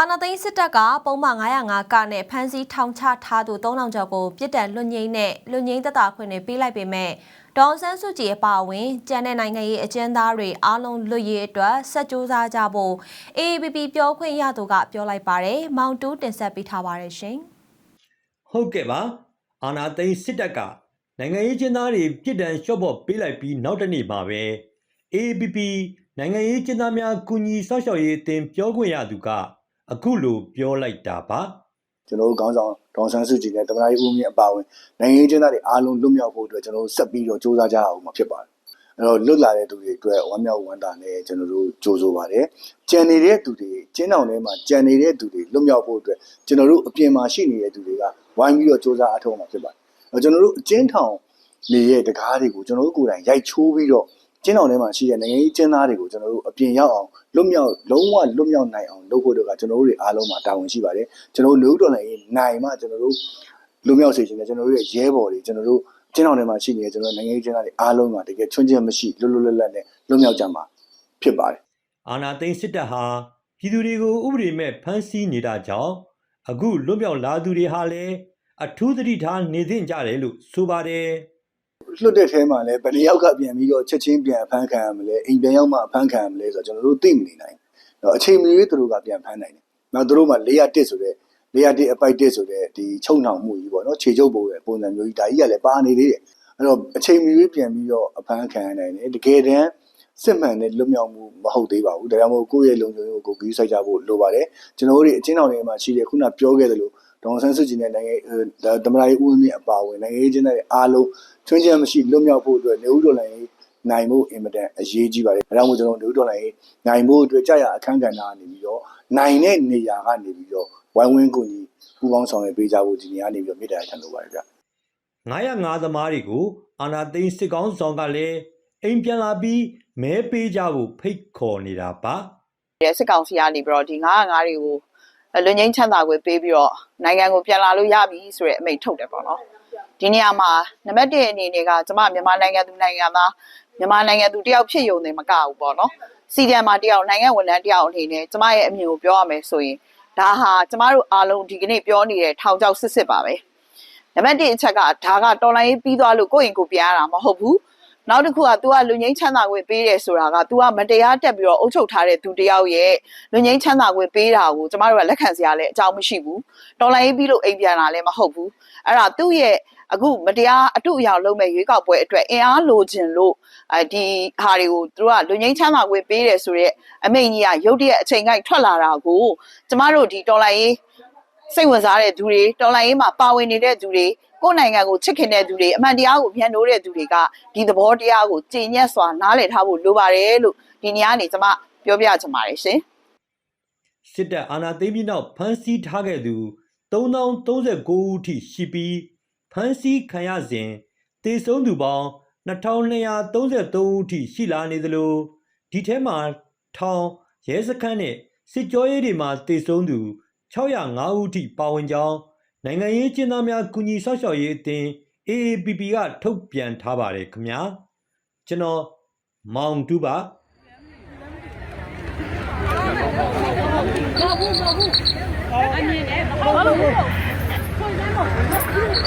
အာနာသိန်းစစ်တပ်ကပုံမှန်905ကနဲ့ဖမ်းဆီးထောင်ချထားသူ3000ကျော်ကိုပြစ်ဒဏ်လွတ်ငြိမ်းနဲ့လွတ်ငြိမ်းသက်သာခွင့်တွေပေးလိုက်ပေမဲ့ဒေါန်ဆန်းစုကြည်အပါအဝင်ကျန်တဲ့နိုင်ငံရေးအကျဉ်းသားတွေအားလုံးလွတ်ရေးအတွက်ဆက်ကြိုးစားကြဖို့ AAPP ပြောခွင့်ရသူကပြောလိုက်ပါတယ်။မောင်တူးတင်ဆက်ပေးထားပါတယ်ရှင်။ဟုတ်ကဲ့ပါအာနာသိန်းစစ်တပ်ကနိုင်ငံရေးကျင်းသားတွေပြစ်ဒဏ်လျှော့ပေါ့ပေးလိုက်ပြီးနောက်တစ်နေ့မှာပဲ AAPP နိုင်ငံရေးကျင်းသားများကုညီဆောက်ရှောက်ရေးအသင်းပြောခွင့်ရသူက အခုလိုပြောလိုက်တာပါကျွန်တော်တို့ခေါင်းဆောင်ဒေါန်ဆန်းစုကြည်နဲ့တမန်တော်ဦးမြင့်အပါအဝင်နိုင်ငံရေးကျင်းသားတွေအားလုံးလွတ်မြောက်ဖို့အတွက်ကျွန်တော်တို့ဆက်ပြီးတော့စူးစမ်းကြအောင်မှာဖြစ်ပါတယ်အဲ့တော့လွတ်လာတဲ့သူတွေအတွက်ဝမ်းမြောက်ဝမ်းသာနဲ့ကျွန်တော်တို့ကြိုးဆိုပါတယ်ကြံနေတဲ့သူတွေကျင်းတောင်ထဲမှာကြံနေတဲ့သူတွေလွတ်မြောက်ဖို့အတွက်ကျွန်တော်တို့အပြင်မှာရှိနေတဲ့သူတွေကဝိုင်းပြီးတော့စူးစမ်းအထောက်အမှာဖြစ်ပါတယ်အဲ့တော့ကျွန်တော်တို့အကျဉ်းထောင်နေရဲ့တကားတွေကိုကျွန်တော်တို့ကိုယ်တိုင်ရိုက်ချိုးပြီးတော့ ကျင်းတော်ထဲမှာရှိတဲ့နိုင်ငံရေးကျင်းသားတွေကိုကျွန်တော်တို့အပြင်ရောက်အောင်လွတ်မြောက်လုံးဝလွတ်မြောက်နိုင်အောင်လုပ်ဖို့တော့ကကျွန်တော်တို့တွေအားလုံးမှာတာဝန်ရှိပါတယ်ကျွန်တော်တို့လူတော်လည်းနိုင်မှကျွန်တော်တို့လွတ်မြောက်စေချင်တယ်ကျွန်တော်တို့ရဲ့ရဲဘော်တွေကျွန်တော်တို့ကျင်းတော်ထဲမှာရှိနေတဲ့ကျွန်တော်နိုင်ငံရေးကျင်းသားတွေအားလုံးမှာတကယ်ချွင်းချက်မရှိလွတ်လွတ်လပ်လပ်နဲ့လွတ်မြောက်ကြမှာဖြစ်ပါတယ်အာနာသိန်းစစ်တပ်ဟာပြည်သူတွေကိုဥပဒေမဲ့ဖမ်းဆီးနေတာကြောင့်အခုလွတ်မြောက်လာသူတွေဟာလည်းအထူးသတိထားနေသင့်ကြတယ်လို့ဆိုပါတယ် လွတ်တဲ့ထဲမှာလည်းဘယ်နှယောက်ကပြန်ပြီးတော့ချက်ချင်းပြန်အဖမ်းခံရမလဲအိမ်ပြန်ရောက်မှအဖမ်းခံရမလဲဆိုတော့ကျွန်တော်တို့သိမနေနိုင်ဘူးတော့အချိန်မီသူတို့ကပြန်ဖမ်းနိုင်တယ်နောက်သူတို့မှ401ဆိုတဲ့401အပိုက်1ဆိုတဲ့ဒီချုံနှောင်မှုကြီးပေါ့နော်ခြေချုပ်ပုံရဲ့ပုံစံမျိုးကြီးဒါကြီးကလည်းပါနေသေးတယ်အဲ့တော့အချိန်မီပြန်ပြီးတော့အဖမ်းခံရနိုင်တယ်တကယ်တမ်းစစ်မှန်တဲ့လွတ်မြောက်မှုမဟုတ်သေးပါဘူးဒါကြောင့်မို့ကိုယ့်ရဲ့လုံခြုံရေးကိုကိုယ်ကြီးစိုက်ကြဖို့လိုပါတယ်ကျွန်တော်တို့တွေအချင်းတော်တွေမှာရှိတဲ့ခုနပြောခဲ့သလို ဒေါန်ဆန်းစုကြည်နဲ့နိုင်ငံတမန်တော်ဦးမြင့်အပါဝင်နိုင်ငံရေးချင်းတွေအားလုံးချွင်းချက်မရှိလွတ်မြောက်ဖို့အတွက်နေဦးတော်လိုင်းနိုင်မှုအင်မတန်အရေးကြီးပါတယ်။ဒါကြောင့်မို့ကျွန်တော်တို့နေဦးတော်လိုင်းနိုင်မှုအတွက်ကြာရအခန်းကဏ္ဍကနေပြီးတော့နိုင်တဲ့နေရာကနေပြီးတော့ဝိုင်းဝန်းကူညီပူးပေါင်းဆောင်ရွက်ပေးကြဖို့ဒီနေရာနေပြီးတော့မြစ်တာထံလိုပါတယ်ဗျ။905သမားတွေကိုအာနာသိန်းစစ်ကောင်းဆောင်ကလည်းအိမ်ပြန်လာပြီးမဲပေးကြဖို့ဖိတ်ခေါ်နေတာပါရဲစစ်ကောင်စီကနေပြီးတော့ဒီ905တွေကို လွန်ငင်းချမ်းသာခွင့်ပေးပြီးတော့နိုင်ငံကိုပြန်လာလို့ရပြီဆိုတဲ့အမိန့်ထုတ်တယ်ပေါ့နော်ဒီနေရာမှာနံပါတ်1အနေနဲ့ကကျမမြန်မာနိုင်ငံသူနိုင်ငံသားမြန်မာနိုင်ငံသူတယောက်ဖြစ်ယုံနေမကဘူးပေါ့နော်စီဒီအမ်မှာတယောက်နိုင်ငံဝန်ထမ်းတယောက်အနေနဲ့ကျမရဲ့အမြင်ကိုပြောရမယ်ဆိုရင်ဒါဟာကျမတို့အားလုံးဒီကနေ့ပြောနေတဲ့ထောင်ချောက်စစ်စစ်ပါပဲနံပါတ်1အချက်ကဒါကတော်လိုင်းရေးပြီးသွားလို့ကိုယ့်ရင်ကိုယ်ပြန်ရတာမဟုတ်ဘူး နောက်တစ်ခုက तू ကလူငင်းချမ်းသာခွင့်ပေးတယ်ဆိုတာက तू ကမတရားတက်ပြီးတော့အုပ်ချုပ်ထားတဲ့သူတယောက်ရဲ့လူငင်းချမ်းသာခွင့်ပေးတာကိုကျမတို့ကလက်ခံစရာလည်းအကြောင်းမရှိဘူးတော်လိုင်းပြီးလို့အိမ်ပြန်လာလည်းမဟုတ်ဘူးအဲ့ဒါသူ့ရဲ့အခုမတရားအတုအယောင်လုပ်မဲ့ရွေးကောက်ပွဲအတွက်အင်အားလိုချင်လို့အဲဒီဟာတွေကိုသူတို့ကလူငင်းချမ်းသာခွင့်ပေးတယ်ဆိုတော့အမိန့်ကြီးကရုတ်တရက်အချိန်ကိုက်ထွက်လာတာကိုကျမတို့ဒီတော်လိုင်းရေး စိတ်ဝင်စားတဲ့သူတွေတော်လိုင်းရေးမှာပါဝင်နေတဲ့သူတွေကိုယ့်နိုင်ငံကိုချစ်ခင်တဲ့သူတွေအမှန်တရားကိုပြန်လို့တဲ့သူတွေကဒီသဘောတရားကိုကြည်ညက်စွာနားလည်ထားဖို့လိုပါတယ်လို့ဒီနေ့ကနေကျွန်မပြောပြချင်ပါတယ်ရှင်စစ်တပ်အာဏာသိမ်းပြီးနောက်ဖမ်းဆီးထားခဲ့သူ3039ဦးထိရှိပြီးဖမ်းဆီးခံရစဉ်တေဆုံးသူပေါင်း2233ဦးထိရှိလာနေသလိုဒီထဲမှာထောင်ရဲစခန်းနဲ့စစ်ကြောရေးတွေမှာတေဆုံးသူ 605ဦးထိပါဝင်ကြောင်းနိုင်ငံရေးကျင်းသားများကုညီဆောက်ရှောက်ရေးအသင်း AAPP ကထုတ်ပြန်ထားပါတယ်ခင်ဗျာကျွန်တော်မောင်တူပါမဟုတ်ဘူးမဟုတ်ဘူးအမြင်နဲ့မဟုတ်ဘူး